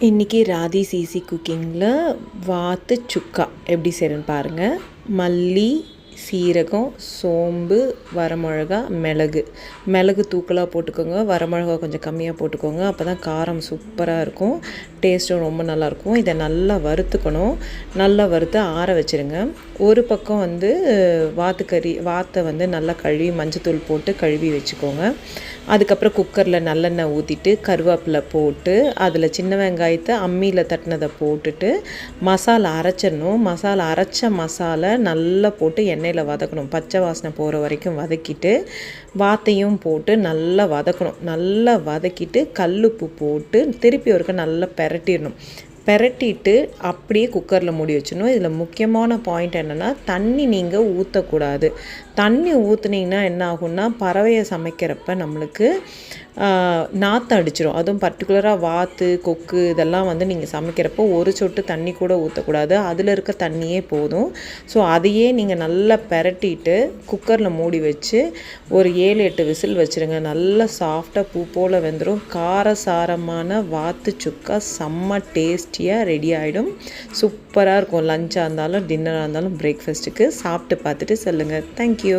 இன்றைக்கி ராதி சிசி குக்கிங்கில் வாத்து சுக்கா எப்படி செய்கிறேன்னு பாருங்கள் மல்லி சீரகம் சோம்பு வரமிளகா மிளகு. மிளகு தூக்கலாக போட்டுக்கோங்க. வரமிளகா கொஞ்சம் கம்மியாக போட்டுக்கோங்க. அப்போ தான் காரம் சூப்பராக இருக்கும். டேஸ்ட்டும் ரொம்ப நல்லாயிருக்கும் இதை நல்லா வறுத்துக்கணும். நல்லா வறுத்து ஆற வச்சுருங்க. ஒரு பக்கம் வந்து வாத்துக்கறி வாத்தை வந்து நல்லா கழுவி மஞ்சத்தூள் போட்டு கழுவி வச்சுக்கோங்க. அதுக்கப்புறம் குக்கரில் நல்லெண்ணெய் ஊற்றிட்டு கருவேப்பிலை போட்டு அதில் சின்ன வெங்காயத்தை அம்மியில் தட்டினதை போட்டுட்டு மசாலா அரைச்சிடணும். மசாலா அரைச்ச மசாலா நல்லா போட்டு எண்ணெய் எண்ணெயில் வதக்கணும். பச்சை வாசனை போகிற வரைக்கும் வதக்கிட்டு வாத்தையும் போட்டு நல்லா வதக்கணும். நல்லா வதக்கிட்டு கல்லுப்பு போட்டு திருப்பி ஒருக்க நல்லா பெரட்டிடணும். பெரட்டிட்டு அப்படியே குக்கரில் மூடி வச்சிடணும். இதில் முக்கியமான பாயிண்ட் என்னென்னா தண்ணி நீங்கள் ஊற்றக்கூடாது தண்ணி ஊற்றுனீங்கன்னா என்ன ஆகும்னா பறவையை சமைக்கிறப்ப நம்மளுக்கு நாற்றம் அடிச்சிடும் அதுவும் பர்டிகுலராக வாத்து கொக்கு இதெல்லாம் வந்து நீங்கள் சமைக்கிறப்போ ஒரு சொட்டு தண்ணி கூட ஊற்றக்கூடாது அதில் இருக்க தண்ணியே போதும். ஸோ அதையே நீங்கள் நல்லா பெரட்டிட்டு குக்கரில் மூடி வச்சு ஒரு ஏழு எட்டு விசில் வச்சுருங்க. நல்லா சாஃப்டாக பூ போல் வெந்துடும் காரசாரமான வாத்து சுக்கா செம்ம டேஸ்ட் டேஸ்டியாக ரெடி ஆகிடும் சூப்பராக இருக்கும். லஞ்சாக இருந்தாலும் டின்னராக இருந்தாலும் பிரேக்ஃபாஸ்ட்டுக்கு சாப்பிட்டு பார்த்துட்டு சொல்லுங்கள் தேங்க்யூ